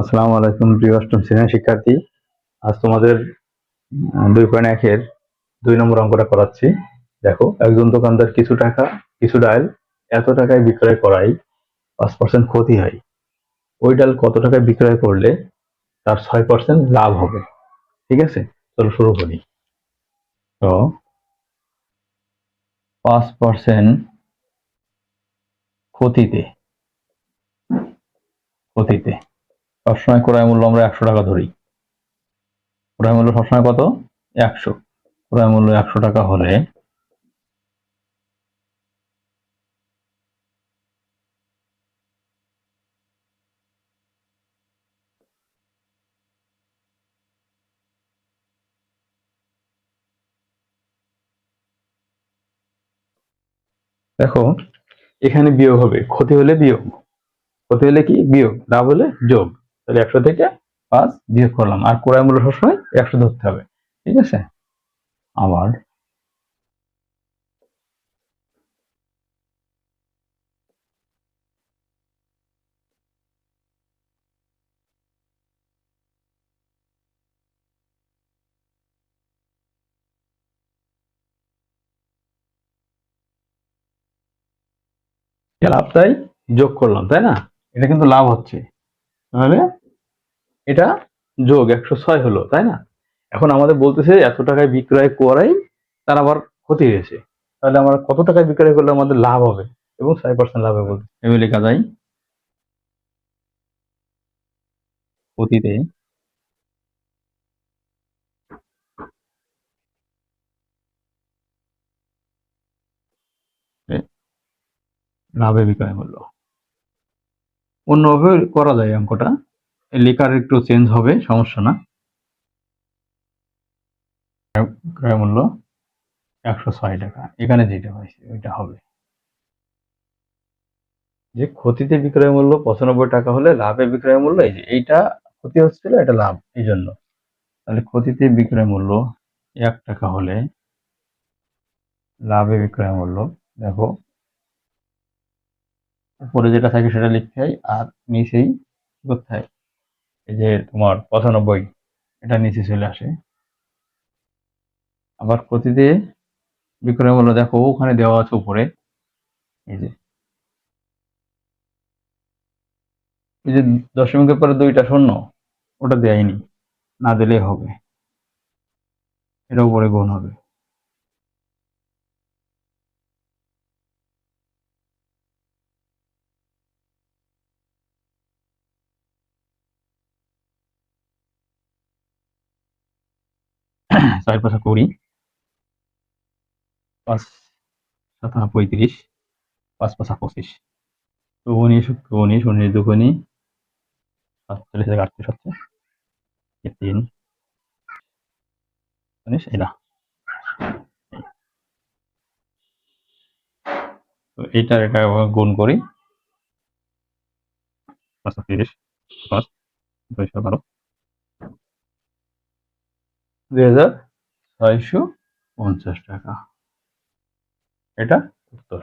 আসসালামু আলাইকুম প্রিয় অষ্টম শ্রেণির শিক্ষার্থী। আজ তোমাদের দুই পয়েন্ট একের দুই নম্বর অঙ্কটা করাচ্ছি। দেখো, একজন দোকানদার কিছু টাকা, কিছু ডাল, এত টাকায় বিক্রয় করাই পাঁচ পার্সেন্ট ক্ষতি হয়। ওই ডাল কত টাকায় বিক্রয় করলে তার ছয় পার্সেন্ট লাভ হবে? ঠিক আছে? চলো শুরু করি। তো, পাঁচ পার্সেন্ট ক্ষতিতে ক্ষতিতে। সবসময় ক্রয় মূল্য আমরা একশো টাকা ধরি। ক্রয় মূল্য সবসময় কত? একশো। ক্রয় মূল্য একশো টাকা হলে দেখো, এখানে বিয়োগ হবে। ক্ষতি হলে বিয়োগ। ক্ষতি হলে কি? বিয়োগ। লাভ হলে যোগ। তাহলে একশো থেকে পাঁচ বিয়োগ করলাম। আর ক্রয় মূল্য সবসময় একশো ধরতে হবে। ঠিক আছে? আবার লাভ তাই যোগ করলাম, তাই না? এটা কিন্তু লাভ হচ্ছে। তাহলে এটা যোগ একশো ছয় হলো তাই না? এখন আমাদের বলতেছে এত টাকায় বিক্রয় করাই তার আবার ক্ষতি হয়েছে। তাহলে আমরা কত টাকায় বিক্রয় করলে আমাদের লাভ হবে? এবং ছয় পার্সেন্ট লাভ হবে বলতে। এভাবে লেখা যায় ক্ষতিতে লাভে বিক্রয় মূল্য অন্যভাবে করা যায় অঙ্কটা। লেখার একটু চেঞ্জ হবে, সমস্যা না। ক্রয় মূল্য একশো ছয় টাকা। এখানে যেটা হয়েছে, ওইটা হবে। যে ক্ষতিতে বিক্রয় মূল্য পঁচানব্বই টাকা হলে লাভে বিক্রয় মূল্য, এই যে এইটা ক্ষতি হচ্ছিল, এটা লাভ, এই জন্য। তাহলে ক্ষতিতে বিক্রয় মূল্য এক টাকা হলে লাভে বিক্রয় মূল্য, দেখো। উপরে যেটা থাকে সেটা লিখতে হয়, আর নিচেই করতে হয় এই যে তোমার পঁচানব্বই, এটা নিচে চলে আসে। আবার ক্ষতিতে বিক্রয় মূল্য দেখো, ওখানে দেওয়া আছে উপরে। এই যে। এই যে দশমিকের পরে দুইটা শূন্য, ওটা দেয়নি। না দিলেই হবে। এটা উপরে গুণ হবে। চার পাঁচা কুড়ি, পাঁচ সাতা পঁয়ত্রিশ, পাঁচ পাঁচা পঁচিশ। উনিশ উনিশ উনিশ দুগুনি সাতচল্লিশ থেকে আটত্রিশ হচ্ছে তিন। উনিশ এটা তো এইটার এটা গুণ করি। পাঁচশো তিরিশ, পাঁচ, দুইশো বারো। দুই হাজার ছয়শো পঞ্চাশ টাকা। এটা উত্তর।